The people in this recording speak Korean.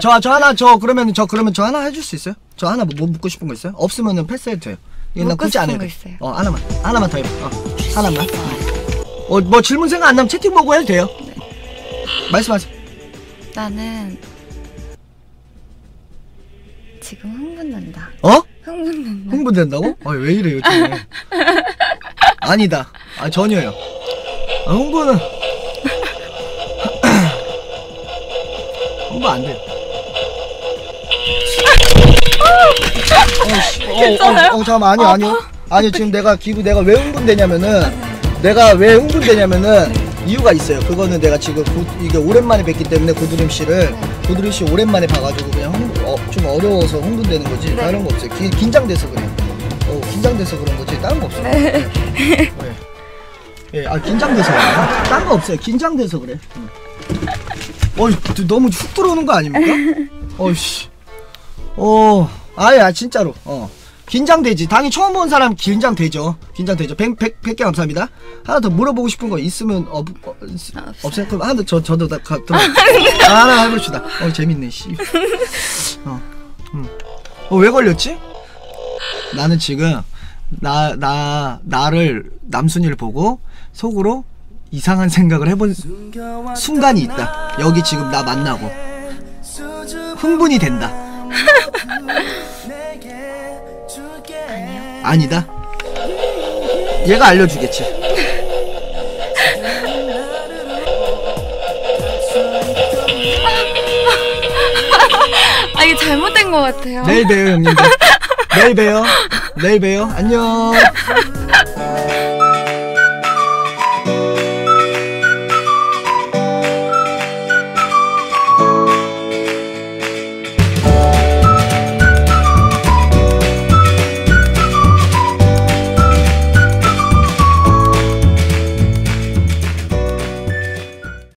저, 저 하나, 저, 그러면, 저, 그러면 저 하나 해줄 수 있어요? 저 하나 뭐, 뭐 묻고 싶은 거 있어요? 없으면은 패스해도 돼요. 나 묻고 굳이 안 싶은 해도 거 돼. 있어요. 어, 하나만. 하나만 더 해봐. 어, 하나만. 어, 뭐 질문 생각 안 나면 채팅 보고 해도 돼요. 말씀하세요. 나는 지금 흥분된다. 어? 흥분된다. 흥분된다고? 아, 왜 이래, 요즘에. 아니다. 아, 전혀요. 아, 흥분은. 흥분 안 돼. 어, 잠깐만, 아니요, 아니요. 아니요, 지금 내가 기분, 내가 왜 흥분되냐면은, 내가 왜 흥분되냐면은, 이유가 있어요. 그거는 내가 지금 고, 이게 오랜만에 뵙기 때문에 고드림 씨를, 고드림 씨 오랜만에 봐가지고 그냥 흥, 어, 좀 어려워서 흥분되는 거지. 네. 다른 거 없어요. 기, 긴장돼서 그래. 어, 긴장돼서 그런 거지. 다른 거 없어요. 네. 네. 예, 아, 긴장돼서 그래요. 다른 거 없어요. 긴장돼서 그래. 응. 어이, 너무 훅 들어오는 거 아닙니까? 어이씨. 어, 아예, 아, 진짜로. 어. 긴장되지. 당연히 처음 본 사람 긴장되죠. 긴장되죠. 100, 100, 100개 감사합니다. 하나 더 물어보고 싶은 거 있으면, 어, 어, 없어요. 없어요? 그럼 하나 더, 저, 저도 다, 가, 더. 아, 하나 해봅시다. 어, 재밌네, 씨. 어, 음. 어, 왜 걸렸지? 나는 지금, 나, 나, 나를, 남순이를 보고, 속으로 이상한 생각을 해본 순간이 있다. 여기 지금 나 만나고. 흥분이 된다. 아니다. 얘가 알려주겠지. 아 이게 잘못된 것 같아요. 내일 봬요, 형님들. 내일 봬요. 내일 봬요. 안녕.